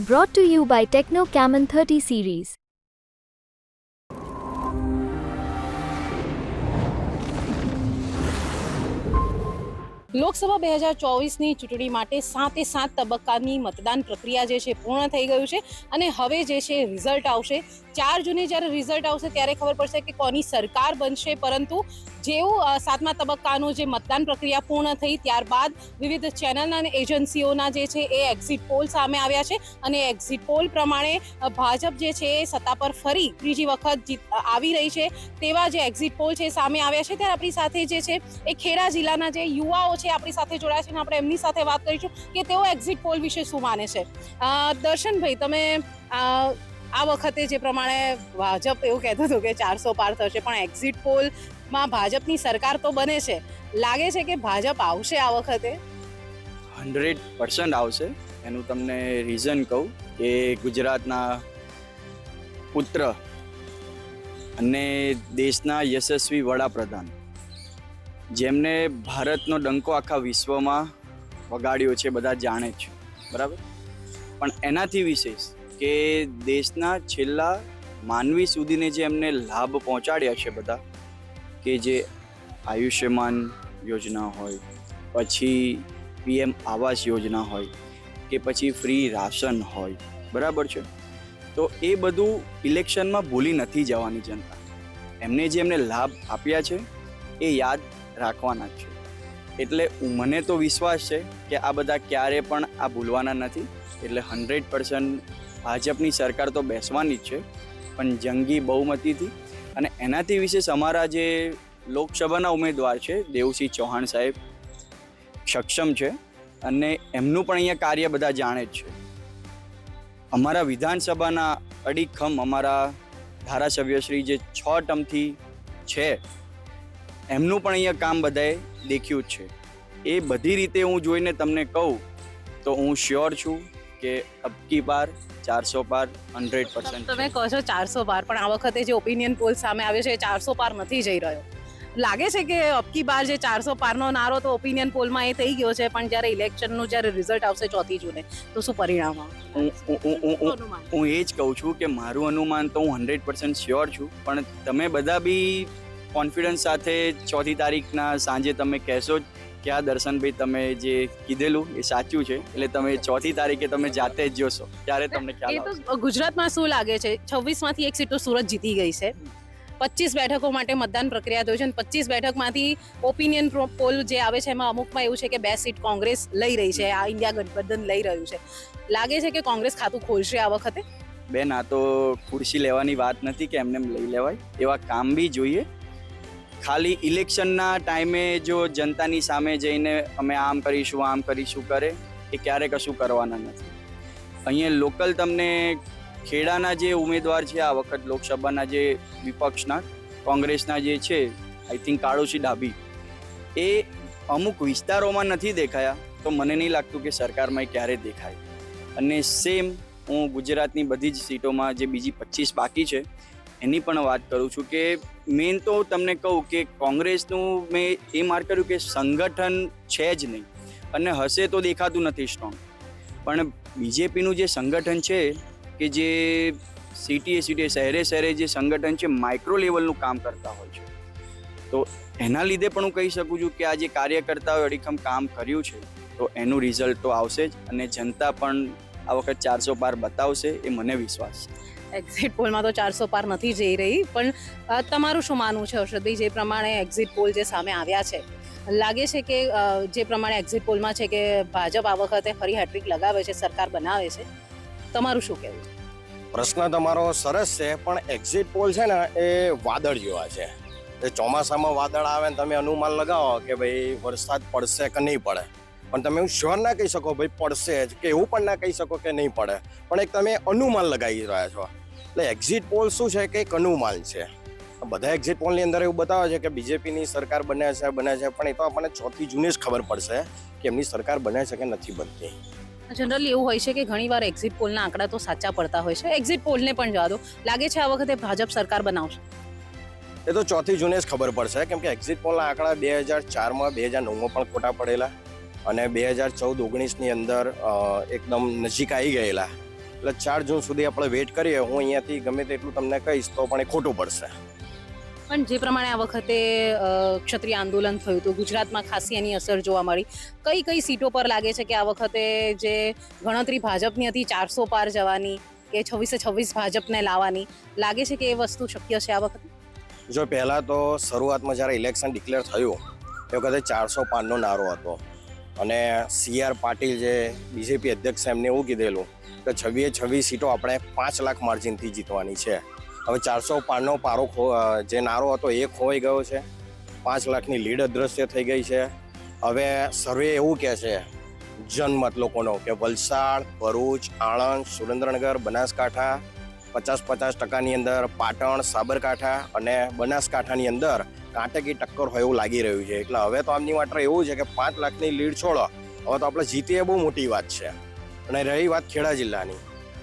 Brought to you by Techno Camon 30 series. Lok Sabha બે હજાર ચોવીસની ચૂંટણી માટે સાતે સાત તબક્કાની મતદાન પ્રક્રિયા જે છે, પૂર્ણ થઈ ગયું છે અને હવે જે છે રિઝલ્ટ આવશે ચાર જૂને જ્યારે રિઝલ્ટ આવશે ત્યારે ખબર પડશે કે કોની સરકાર બનશે. પરંતુ જેવું સાતમા તબક્કાનું જે મતદાન પ્રક્રિયા પૂર્ણ થઈ ત્યારબાદ વિવિધ ચેનલના અને એજન્સીઓના જે છે એ એક્ઝિટ પોલ સામે આવ્યા છે. અને એક્ઝિટ પોલ પ્રમાણે ભાજપ જે છે એ સત્તા પર ફરી ત્રીજી વખત આવી રહી છે. તેવા જે એક્ઝિટ પોલ છે સામે આવ્યા છે. ત્યારે આપણી સાથે જે છે એ ખેડા જિલ્લાના જે યુવાઓ છે આપણી સાથે જોડાયા છે અને આપણે એમની સાથે વાત કરીશું કે તેઓ એક્ઝિટ પોલ વિશે શું માને છે. દર્શનભાઈ, તમે આ વખતે જે પ્રમાણે ભાજપ એવું કહેતું હતું કે ચારસો પાર થશે, પણ એક્ઝિટ પોલમાં ભાજપની સરકાર તો બને છે. લાગે છે કે ભાજપ આવશે આ વખતે? હંડ્રેડ પર્સન્ટ આવશે. એનું તમને રીઝન કહું કે ગુજરાતના પુત્ર અને દેશના યશસ્વી વડાપ્રધાન, જેમને ભારતનો ડંકો આખા વિશ્વમાં વગાડ્યો છે, બધા જાણે છે. બરાબર? પણ એનાથી વિશેષ કે દેશના છેલ્લા માનવી સુધીને જે એમને લાભ પહોંચાડ્યા છે બધા, કે જે આયુષ્યમાન યોજના હોય, પછી પીએમ આવાસ યોજના હોય, કે પછી ફ્રી રાશન હોય, બરાબર છે? તો એ બધું ઇલેક્શનમાં ભૂલી નથી જવાની જનતા. એમને જે એમને લાભ આપ્યા છે, એ યાદ રાખવાના છે. એટલે મને તો વિશ્વાસ છે કે આ બધા ક્યારે પણ આ ભૂલવાના નથી. એટલે હંડ્રેડ પર્સન્ટ ભાજપની સરકાર તો બેસવાની જ છે, પણ જંગી બહુમતીથી અને એનાથી વિશેષ અમારા જે લોકસભાના ઉમેદવાર છે, દેવસિંહ ચૌહાણ સાહેબ, સક્ષમ છે અને એમનું પણ અહીંયા કાર્ય બધા જાણે જ છે. અમારા વિધાનસભાના અડીખમ અમારા ધારાસભ્યશ્રી જે છ ટર્મથી છે, એમનું પણ અહીંયા કામ બધાએ દેખ્યું જ છે. એ બધી રીતે હું જોઈને તમને કહું તો હું શ્યોર છું કે અબકી બાર ચારસો પાર હંડ્રેડ પર્સન્ટ તમે કહો છો ચારસો પાર પણ આ વખતે જે ઓપિનિયન પોલ સામે આવ્યો છે એ ચારસો પાર નથી જઈ રહ્યો. લાગે છે કે અબકી બાર જે ચારસો પારનો નારો તો ઓપિનિયન પોલમાં એ થઈ ગયો છે પણ જ્યારે ઇલેક્શનનું જ્યારે રિઝલ્ટ આવશે ચોથી જૂને તો શું પરિણામ આવશે? હું એ જ કહું છું કે મારું અનુમાન તો હું હંડ્રેડ પર્સન્ટ શ્યોર છું પણ તમે બધા બી કોન્ફિડન્સ સાથે ચોથી તારીખના સાંજે તમે કહેશો જ કે આ દર્શનભાઈ તમે જે કીધેલું એ સાચું છે. એટલે તમે ચોથી તારીખે તમે જાતે જ જોશો. ત્યારે તમને એ ખ્યાલ તો ગુજરાતમાં શું લાગે છે? છવ્વીસમાંથી એક સીટ તો સુરત જીતી ગઈ છે. પચીસ બેઠકો માટે મતદાન પ્રક્રિયા થઈ છે અને પચીસ બેઠકમાંથી ઓપિનિયન પોલ જે આવે છે એમાં અમુકમાં એવું છે કે બે સીટ કોંગ્રેસ લઈ રહી છે આ ઇન્ડિયા ગઠબંધન લઈ રહ્યું છે. લાગે છે કે કોંગ્રેસ ખાતું ખોલશે આ વખતે? બેન આ તો ખુરશી લેવાની વાત નથી કે એમને એમ લઈ લેવાય. એવા કામ બી જોઈએ. ખાલી ઇલેક્શનના ટાઈમે જો જનતાની સામે જઈને અમે આમ કરીશું આમ કરીશું કરે, એ ક્યારે કશું કરવાના નથી. અહીંયા લોકલ તમને ખેડાના જે ઉમેદવાર છે આ વખત લોકસભાના જે વિપક્ષના, કોંગ્રેસના જે છે આઈ થિંક કાળુસી ડાબી એ અમુક વિસ્તારોમાં નથી દેખાયા, તો મને નહીં લાગતું કે સરકારમાં એ ક્યારે દેખાય. અને સેમ હું ગુજરાતની બધી જ સીટોમાં જે બીજી પચીસ બાકી છે, એની પણ વાત કરું છું કે મેઇન તો તમને કહું કે કોંગ્રેસનું મેં એ માર્ક કર્યું કે સંગઠન છે જ નહીં. અને હશે તો દેખાતું નથી સ્ટ્રોંગ પણ બીજેપીનું જે સંગઠન છે, કે જે સિટીએ સિટીએ શહેરે શહેરે જે સંગઠન છે માઇક્રો લેવલનું કામ કરતા હોય છે. તો એના લીધે પણ હું કહી શકું છું કે આ જે કાર્યકર્તાઓએ અડીખમ કામ કર્યું છે, તો એનું રિઝલ્ટ તો આવશે જ અને જનતા પણ આ વખત ચારસો બાર બતાવશે એ મને વિશ્વાસ છે. એક્ઝિટ પોલમાં તો ચારસો પાર નથી જઈ રહી, પણ તમારું શું માનવું છે હર્ષદભાઈ? જે પ્રમાણે એક્ઝિટ પોલ જે સામે આવ્યા છે, લાગે છે કે જે પ્રમાણે એક્ઝિટ પોલમાં છે કે ભાજપ આ વખતે ફરી હેટ્રિક લગાવે છે, સરકાર બનાવે છે? તમારું શું કહેવું પ્રશ્ન તમારો સરસ છે, પણ એક્ઝિટ પોલ છે ને, એ વાદળ જેવા છે. એ ચોમાસામાં વાદળ આવે ને તમે અનુમાન લગાવો કે ભાઈ વરસાદ પડશે કે નહીં પડે. પણ તમે એવું શ્યોર ના કહી શકો, ભાઈ પડશે જ, કે એવું પણ ના કહી શકો કે નહીં પડે. પણ એક તમે અનુમાન લગાવી રહ્યા છો. એટલે એક્ઝિટ પોલ શું છે કે એક અનુમાન છે. બધા એક્ઝિટ પોલની અંદર એવું બતાવે છે કે બીજેપીની સરકાર બને છે બને છે પણ એ તો આપણને ચોથી જૂને જ ખબર પડશે કે એમની સરકાર બને છે કે નથી બનતી. જનરલી એવું હોય છે કે ઘણીવાર એક્ઝિટ પોલના આંકડા તો સાચા પડતા હોય છે. એક્ઝિટ પોલને પણ જવા દો લાગે છે આ વખતે ભાજપ સરકાર બનાવશે? એ તો ચોથી જૂને જ ખબર પડશે કેમ કે એક્ઝિટ પોલના આંકડા બે હજાર ચારમાં બે હજાર નવમાં પણ ખોટા પડેલા અને બે હજાર ચૌદ ઓગણીસની અંદર એકદમ નજીક આવી ગયેલા. એટલે ચાર જૂન સુધી આપણે વેઇટ કરીએ. હું અહીંયાથી ગમે તેટલું તમને કહીશ તો પણ એ ખોટું પડશે. પણ જે પ્રમાણે આ વખતે ક્ષત્રિય આંદોલન થયું હતું ગુજરાતમાં ખાસી એની અસર જોવા મળી. કઈ કઈ સીટો પર લાગે છે કે આ વખતે જે ગણતરી ભાજપની હતી ચારસો પાર જવાની કે છવ્વીસે છવ્વીસ ભાજપને લાવવાની લાગે છે કે એ વસ્તુ શક્ય છે આ વખતે? જો પહેલાં તો શરૂઆતમાં જ્યારે ઇલેક્શન ડિક્લેર થયું એ વખતે ચારસો પાનનો નારો હતો. અને સી આર પાટીલ જે બીજેપી અધ્યક્ષ એમને એવું કીધેલું કે છવ્વીએ છવ્વીસ સીટો આપણે પાંચ લાખ માર્જિનથી જીતવાની છે. હવે ચારસો પારનો પારો ખો જે નારો હતો એ ખોવાઈ ગયો છે. પાંચ લાખની લીડ અદ્રશ્ય થઈ ગઈ છે. હવે સર્વે એવું કહે છે, જનમત લોકોનો કે વલસાડ, ભરૂચ, આણંદ, સુરેન્દ્રનગર, બનાસકાંઠા, પચાસ પચાસ ટકાની અંદર પાટણ, સાબરકાંઠા અને બનાસકાંઠાની અંદર કાંટેકી ટક્કર હોય એવું લાગી રહ્યું છે. એટલે હવે તો આમની માત્ર એવું છે કે પાંચ લાખની લીડ છોડો. હવે તો આપણે જીતીએ બહુ મોટી વાત છે. અને રહી વાત ખેડા જિલ્લાની.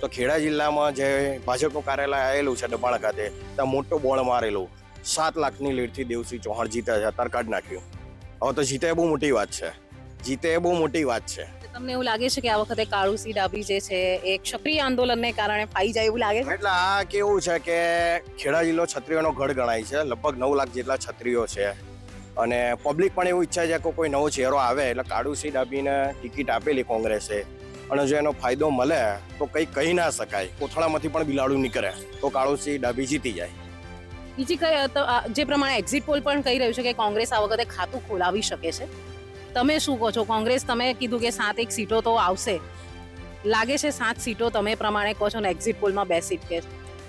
તો ખેડા જિલ્લામાં જે ભાજપનું કાર્યાલય આવેલું છે દબાણ ખાતે, ત્યાં મોટો બોળ મારેલું. સાત લાખની લીડથી દેવસિંહ ચૌહાણ જીતે છે. અત્યારે કાઢી નાખ્યું. હવે તો જીતે બહુ મોટી વાત છે. જીતે બહુ મોટી વાત છે. તમને એવું લાગે છે કે આ વખતે કાળુસી ડાબી જે છે એ ક્ષત્રિય આંદોલનને કારણે ફાઈ જાય એવું લાગે છે? એટલે આ કેવું છે કે ખેડા જિલ્લો છત્રીઓનો ગઢ ગણાય છે લગભગ નવ લાખ જેટલા છત્રીઓ છે. અને પબ્લિક પણ એવું ઈચ્છે છે કે કોઈ નવો ચહેરો આવે એટલે કાળુસિંહ ડાબીને ટિકિટ આપેલી કોંગ્રેસે. અને જો એનો ફાયદો મળે તો કંઈ કહી ના શકાય. કોથળામાંથી પણ બિલાડું નીકળે તો કાળુસી ડાબી જીતી જાય. બીજી કઈ જે પ્રમાણે એક્ઝિટ પોલ પણ કહી રહ્યું છે કે કોંગ્રેસ આ વખતે ખાતું ખોલાવી શકે છે? તમે શું કહો છો? કોંગ્રેસ તમે કીધું કે સાત એક સીટો તો આવશે. લાગે છે સાત સીટો તમે પ્રમાણે કહો છો ને એક્ઝિટ પોલમાં બે સીટ કે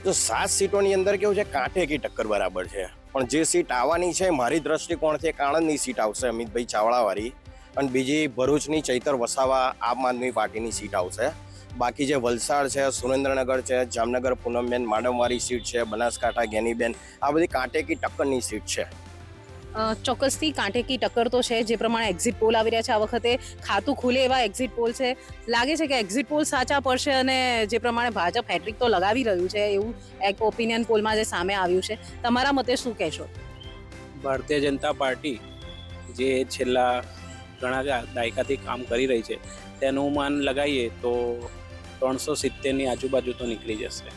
તો સાત સીટોની અંદર કેવું છે? કાંઠે કી ટક્કર બરાબર છે. પણ જે સીટ આવવાની છે, મારી દ્રષ્ટિકોણથી એક આણંદની સીટ આવશે, અમિતભાઈ ચાવડાવાળી. અને બીજી ભરૂચની ચૈતર વસાવા આમ આદમી પાર્ટીની સીટ આવશે. બાકી જે વલસાડ છે, સુરેન્દ્રનગર છે, જામનગર, પૂનમબેન, માડમવાળી સીટ છે, બનાસકાંઠા, ગેનીબેન, આ બધી કાંટેકી ટક્કરની સીટ છે. ચોક્કસથી કાંઠેકી ટક્કર તો છે જે પ્રમાણે એક્ઝિટ પોલ આવી રહ્યા છે આ વખતે. ખાતું ખુલે એવા એક્ઝિટ પોલ છે. લાગે છે કે એક્ઝિટ પોલ સાચા પડશે અને જે પ્રમાણે ભાજપ હેટ્રિક તો લગાવી રહ્યું છે એવું એક ઓપિનિયન પોલમાં જે સામે આવ્યું છે. તમારા મતે શું કહેશો? ભારતીય જનતા પાર્ટી જે છેલ્લા ઘણા દાયકાથી કામ કરી રહી છે તેનું માન લગાવીએ તો ત્રણસો સિત્તેરની આજુબાજુ તો નીકળી જશે.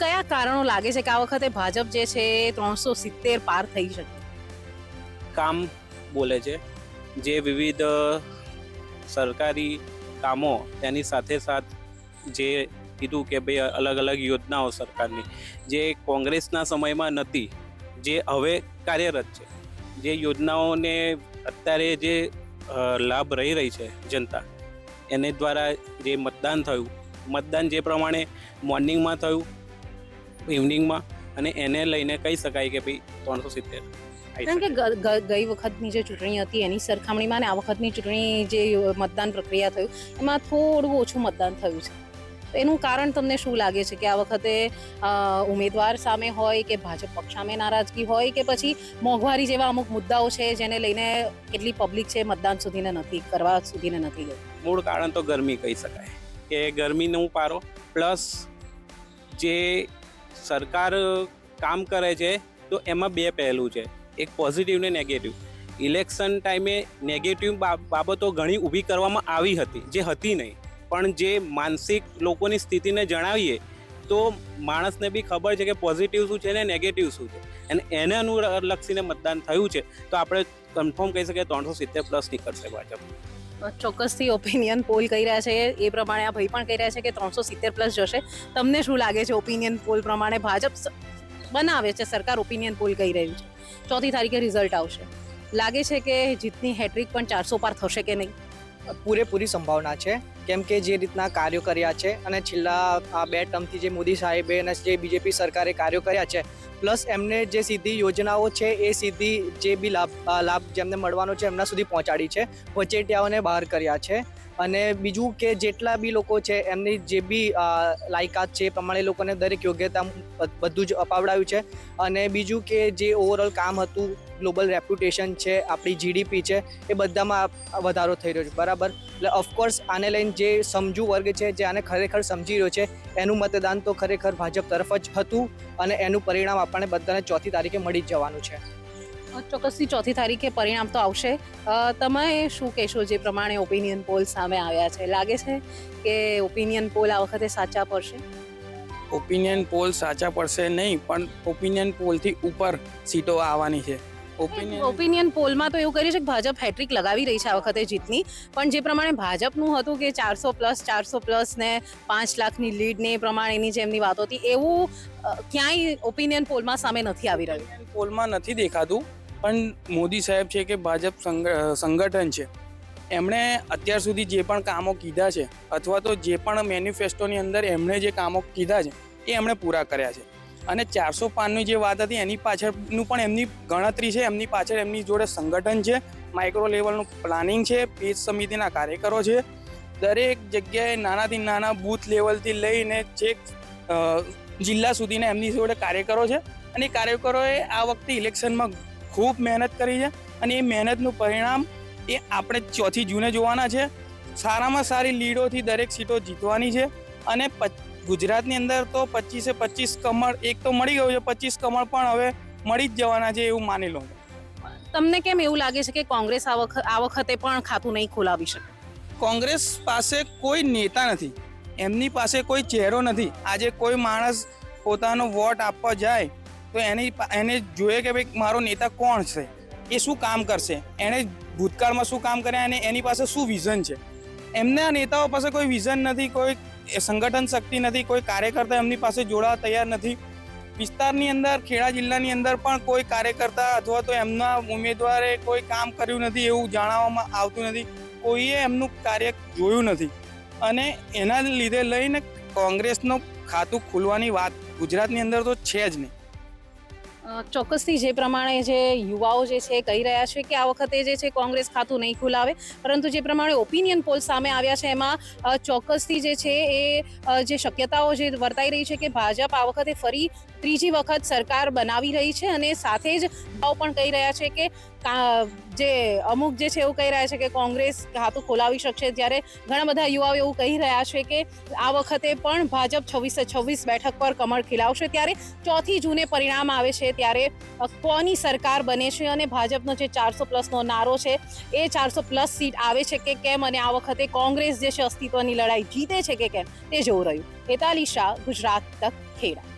કયા કારણો લાગે છે કે આ વખતે ભાજપ જે છે એ ત્રણસો સિત્તેર પાર થઈ શકે? કામ બોલે છે, જે વિવિધ સરકારી કામો તેની સાથે સાથ જે કીધું કે ભાઈ અલગ અલગ યોજનાઓ સરકારની, જે કોંગ્રેસના સમયમાં નથી જે હવે કાર્યરત છે. જે યોજનાઓને અત્યારે જે લાભ રહી રહી છે જનતા, એને દ્વારા જે મતદાન થયું, મતદાન જે પ્રમાણે મોર્નિંગમાં થયું, ઇવનિંગમાં, અને એને લઈને કહી શકાય કે ભાઈ ત્રણસો સિત્તેર. કારણ કે ગઈ વખતની જે ચૂંટણી હતી એની સરખામણીમાં ને આ વખતની ચૂંટણી જે મતદાન પ્રક્રિયા થયું એમાં થોડું ઓછું મતદાન થયું છે. તો એનું કારણ તમને શું લાગે છે? કે આ વખતે ઉમેદવાર સામે હોય કે ભાજપ પક્ષ સામે નારાજગી હોય કે પછી મોંઘવારી જેવા અમુક મુદ્દાઓ છે જેને લઈને કેટલી પબ્લિક છે મતદાન સુધીને નથી કરવા સુધીને નથી ગઈ? મૂળ કારણ તો ગરમી કહી શકાય. કે ગરમીનું પારો પ્લસ જે સરકાર કામ કરે છે તો એમાં બે પહેલું છે. એક પોઝિટિવ ને નેગેટિવ ઇલેક્શન ટાઈમે નેગેટિવ બાબતો ઘણી ઊભી કરવામાં આવી હતી, જે હતી નહીં. પણ જે માનસિક લોકોની સ્થિતિને જણાવીએ, તો માણસને બી ખબર છે કે પોઝિટિવ શું છે ને નેગેટિવ શું છે. અને એને અનુલક્ષીને મતદાન થયું છે, તો આપણે કન્ફર્મ કહી શકીએ ત્રણસો સિત્તેર પ્લસ નીકળશે ભાજપ. ચોક્કસથી ઓપિનિયન પોલ કહી રહ્યા છે. એ પ્રમાણે આ ભાઈ પણ કહી રહ્યા છે કે ત્રણસો સિત્તેર પ્લસ જશે. તમને શું લાગે છે ઓપિનિયન પોલ પ્રમાણે ભાજપ બનાવે છે, સરકાર ઓપિનિયન પોલ કહી રહ્યું છે. ચોથી તારીખે રિઝલ્ટ આવશે. લાગે છે કે જીતની હેટ્રિક પણ ચારસો પાર થશે કે નહીં? પૂરેપૂરી સંભાવના છે, કેમ કે જે રીતના કાર્યો કર્યા છે અને છેલ્લા, આ બે ટર્મથી જે મોદી સાહેબે અને જે બીજેપી સરકારે કાર્યો કર્યા છે પ્લસ એમને જે સીધી યોજનાઓ છે, એ સીધી જે બી લાભ લાભ જેમને મળવાનો છે, એમના સુધી પહોંચાડી છે, વચેટિયાઓને બહાર કર્યા છે. અને બીજું કે જેટલા બી લોકો છે, એમની જે બી લાયકાત છે એ પ્રમાણે લોકોને દરેક યોગ્યતા બધું જ અપાવડાવ્યું છે. અને બીજું કે જે ઓવરઓલ કામ હતું ગ્લોબલ રેપ્યુટેશન છે, આપણી જીડીપી છે, એ બધામાં વધારો થઈ રહ્યો છે. બરાબર? એટલે ઓફકોર્સ આને લઈને જે સમજુ વર્ગ છે, જે આને ખરેખર સમજી રહ્યો છે, એનું મતદાન તો ખરેખર ભાજપ તરફ જ હતું અને એનું પરિણામ આપણને બધાને ચોથી તારીખે મળી જ જવાનું છે. ચોક્કસથી ચોથી તારીખે પરિણામ તો આવશે. તમે શું કહેશો જે પ્રમાણે ઓપિનિયન પોલ સામે આવ્યા છે? લાગે છે કે ઓપિનિયન પોલ આ વખતે સાચા પડશે? ઓપિનિયન પોલ સાચા પડશે નહીં પણ ઓપિનિયન પોલથી ઉપર સીટો આવવાની છે. ઓપિનિયન ઓપિનિયન પોલમાં તો એવું કર્યું છે કે ભાજપ હેટ્રિક લગાવી રહી છે આ વખતે જીતની પણ જે પ્રમાણે ભાજપનું હતું કે ચારસો પ્લસ ચારસો પ્લસ ને પાંચ લાખની લીડ ને એ પ્રમાણેની જે એમની વાતો હતી એવું ક્યાંય ઓપિનિયન પોલમાં સામે નથી આવી રહ્યું? પોલમાં નથી દેખાતું. પણ મોદી સાહેબ છે કે ભાજપ સંગ- સંગઠન છે. એમણે અત્યાર સુધી જે પણ કામો કીધા છે, અથવા તો જે પણ મેન્યુફેસ્ટોની અંદર એમણે જે કામો કીધા છે, એ એમણે પૂરા કર્યા છે. અને ચારસો પાનની જે વાત હતી, એની પાછળનું પણ એમની ગણતરી છે, એમની પાછળ એમની જોડે સંગઠન છે માઇક્રો લેવલનું પ્લાનિંગ છે પેજ સમિતિના કાર્યકરો છે. દરેક જગ્યાએ નાનાથી નાના બૂથ લેવલથી લઈને છેક જિલ્લા સુધીના એમની જોડે કાર્યકરો છે. અને કાર્યકરોએ આ વખતે ઇલેક્શનમાં ખૂબ મહેનત કરી છે અને એ મહેનતનું પરિણામ એ આપણે ચોથી જૂને જોવાના છે. સારામાં સારી લીડોથી દરેક સીટો જીતવાની છે અને ગુજરાતની અંદર તો પચીસે પચીસ કમળ એક તો મળી ગયું છે પચીસ કમળ પણ હવે મળી જ જવાના છે એવું માની લો. તમને કેમ એવું લાગે છે કે કોંગ્રેસ આ વખતે પણ ખાતું નહીં ખોલાવી શકે? કોંગ્રેસ પાસે કોઈ નેતા નથી. એમની પાસે કોઈ ચહેરો નથી. આજે કોઈ માણસ પોતાનો વોટ આપવા જાય તો એની એને જોઈએ કે ભાઈ મારો નેતા કોણ છે? એ શું કામ કરશે? એણે ભૂતકાળમાં શું કામ કર્યા અને એની પાસે શું વિઝન છે? એમના નેતાઓ પાસે કોઈ વિઝન નથી, કોઈ સંગઠન શક્તિ નથી, કોઈ કાર્યકર્તા એમની પાસે જોડાવા તૈયાર નથી. વિસ્તારની અંદર, ખેડા જિલ્લાની અંદર પણ કોઈ કાર્યકર્તા અથવા તો એમના ઉમેદવારે કોઈ કામ કર્યું નથી એવું જાણવામાં આવતું નથી. કોઈએ એમનું કાર્ય જોયું નથી. અને એના લીધે લઈને કોંગ્રેસનું ખાતું ખુલવાની વાત ગુજરાતની અંદર તો છે જ નહીં. ચોક્કસથી જે પ્રમાણે જે યુવાઓ જે છે, કહી રહ્યા છે કે આ વખતે જે છે કોંગ્રેસ ખાતું નહીં ખુલાવે, પરંતુ જે પ્રમાણે ઓપિનિયન પોલ સામે આવ્યા છે, એમાં ચોક્કસથી જે છે એ જે શક્યતાઓ જે વર્તાઈ રહી છે કે ભાજપ આ વખતે ફરી ત્રીજી વખત સરકાર બનાવી રહી છે અને સાથે જ યુવાઓ પણ કહી રહ્યા છે કે જે અમુક જે છે એવું કહી રહ્યા છે કે કોંગ્રેસ ખાતું ખોલાવી શકશે જ્યારે ઘણા બધા યુવાઓ એવું કહી રહ્યા છે કે આ વખતે પણ ભાજપ છવ્વીસે છવ્વીસ બેઠક પર કમળ ખીલાવશે. ત્યારે ચોથી જૂને પરિણામ આવે છે ત્યારે કોની સરકાર બને છે અને ભાજપનો જે ચારસો પ્લસનો નારો છે એ ચારસો પ્લસ સીટ આવે છે કે કેમ અને આ વખતે કોંગ્રેસ જે છે અસ્તિત્વની લડાઈ જીતે છે કે કેમ તે જોવું રહ્યું. હેતાલી શાહ, ગુજરાત તક ખેડા.